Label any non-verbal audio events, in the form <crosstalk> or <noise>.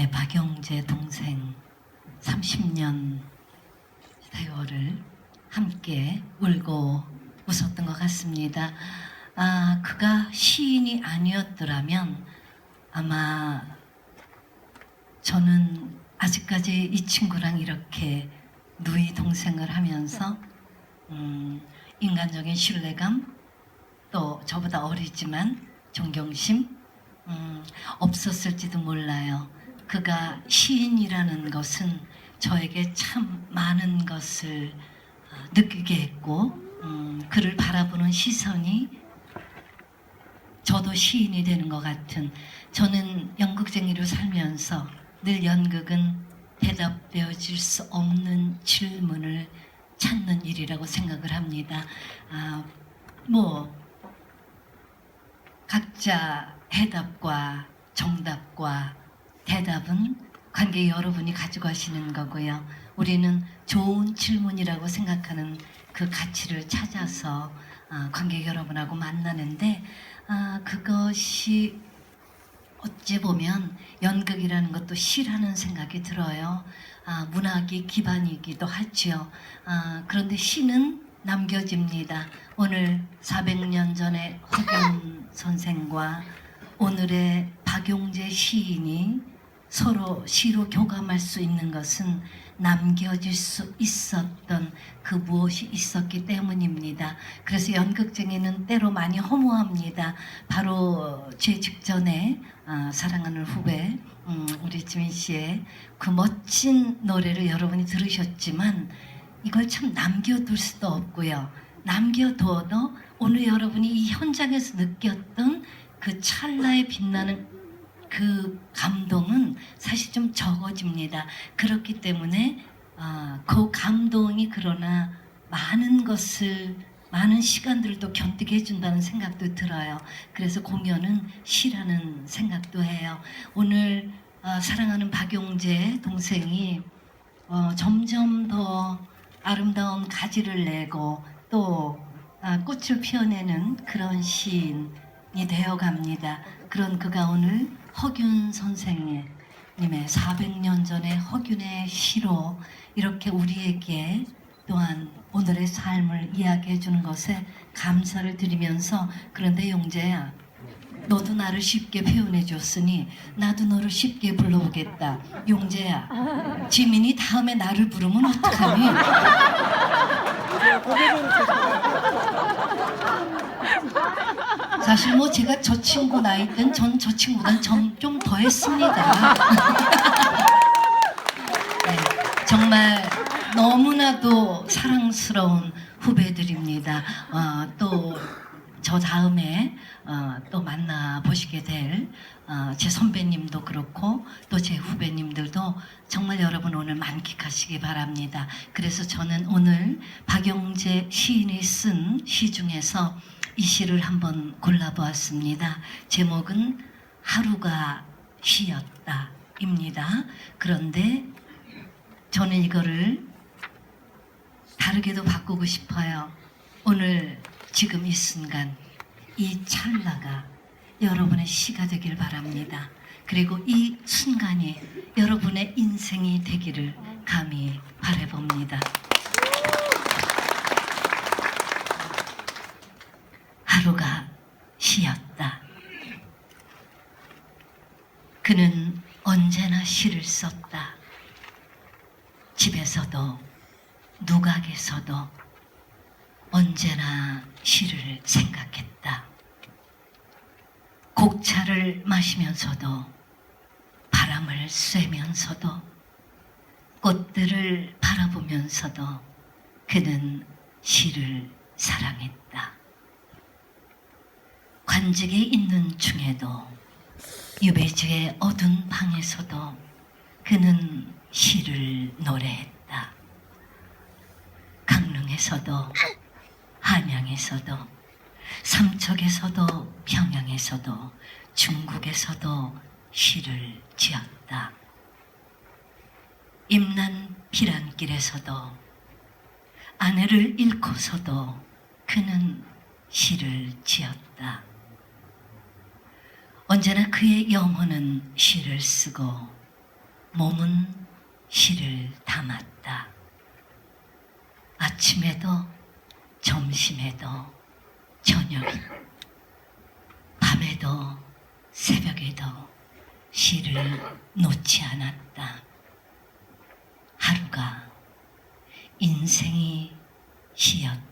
박용재 동생 30년 세월을 함께 울고 웃었던 것 같습니다. 아, 그가 시인이 아니었더라면 아마 저는 아직까지 이 친구랑 이렇게 누이 동생을 하면서 음, 인간적인 신뢰감 또 저보다 어리지만 존경심 음, 없었을지도 몰라요. 그가 시인이라는 것은 저에게 참 많은 것을 어, 느끼게 했고 음, 그를 바라보는 시선이 저도 시인이 되는 것 같은 저는 연극쟁이로 살면서 늘 연극은 대답되어질 수 없는 질문을 찾는 일이라고 생각을 합니다. 아, 뭐 각자 해답과 정답과 대답은 관객 여러분이 가지고 하시는 거고요. 우리는 좋은 질문이라고 생각하는 그 가치를 찾아서 아, 관객 여러분하고 만나는데 아, 그것이 어찌 보면 연극이라는 것도 시라는 생각이 들어요. 아, 문학이 기반이기도 하지요. 아, 그런데 시는 남겨집니다. 오늘 400년 전에 허균 선생과 오늘의 박용재 시인이 서로 시로 교감할 수 있는 것은 남겨질 수 있었던 그 무엇이 있었기 때문입니다. 그래서 연극쟁이는 때로 많이 허무합니다. 바로 제 직전에 아, 사랑하는 후배 음, 우리 지민 씨의 그 멋진 노래를 여러분이 들으셨지만 이걸 참 남겨둘 수도 없고요. 남겨둬도 오늘 여러분이 이 현장에서 느꼈던 그 찰나에 빛나는 그 감동은 사실 좀 적어집니다. 그렇기 때문에 아, 그 감동이 그러나 많은 것을 많은 시간들을 또 견디게 해준다는 생각도 들어요. 그래서 공연은 시라는 생각도 해요. 오늘 아, 사랑하는 박용재 동생이 어, 점점 더 아름다운 가지를 내고 또 아, 꽃을 피워내는 그런 시인 이 되어 갑니다. 그런 그가 오늘 허균 선생의 님의 400년 전의 허균의 시로 이렇게 우리에게 또한 오늘의 삶을 이야기해 주는 것에 감사를 드리면서 그런데 용재야 너도 나를 쉽게 표현해 줬으니 나도 너를 쉽게 불러오겠다. 용재야 지민이 다음에 나를 부르면 어떡하니 사실 뭐 제가 저 친구 나이 땐 전 저 친구보다 좀더 했습니다. <laughs> 네, 정말 너무나도 사랑스러운 후배들입니다. 어, 또저 다음에 어, 또 만나 보시게 될 어, 제 선배님도 그렇고 또 제 후배님들도 정말 여러분 오늘 만끽하시기 바랍니다. 그래서 저는 오늘 박영재 시인이 쓴 시 중에서 이 시를 한번 골라보았습니다. 제목은 하루가 시였다입니다. 그런데 저는 이거를 다르게도 바꾸고 싶어요. 오늘 지금 이 순간 이 찰나가 여러분의 시가 되길 바랍니다. 그리고 이 순간이 여러분의 인생이 되기를 감히 바라봅니다. 하루가 시였다. 그는 언제나 시를 썼다. 집에서도 누각에서도 언제나 시를 생각했다. 곡차를 마시면서도 바람을 쐬면서도 꽃들을 바라보면서도 그는 시를 사랑했다. 관직에 있는 중에도 유배지의 어두운 방에서도 그는 시를 노래했다. 강릉에서도 한양에서도 삼척에서도 평양에서도 중국에서도 시를 지었다. 임난 피란길에서도 아내를 잃고서도 그는 시를 지었다. 언제나 그의 영혼은 시를 쓰고 몸은 시를 담았다. 아침에도 점심에도 저녁 밤에도 새벽에도 시를 놓지 않았다. 하루가 인생이 시였다.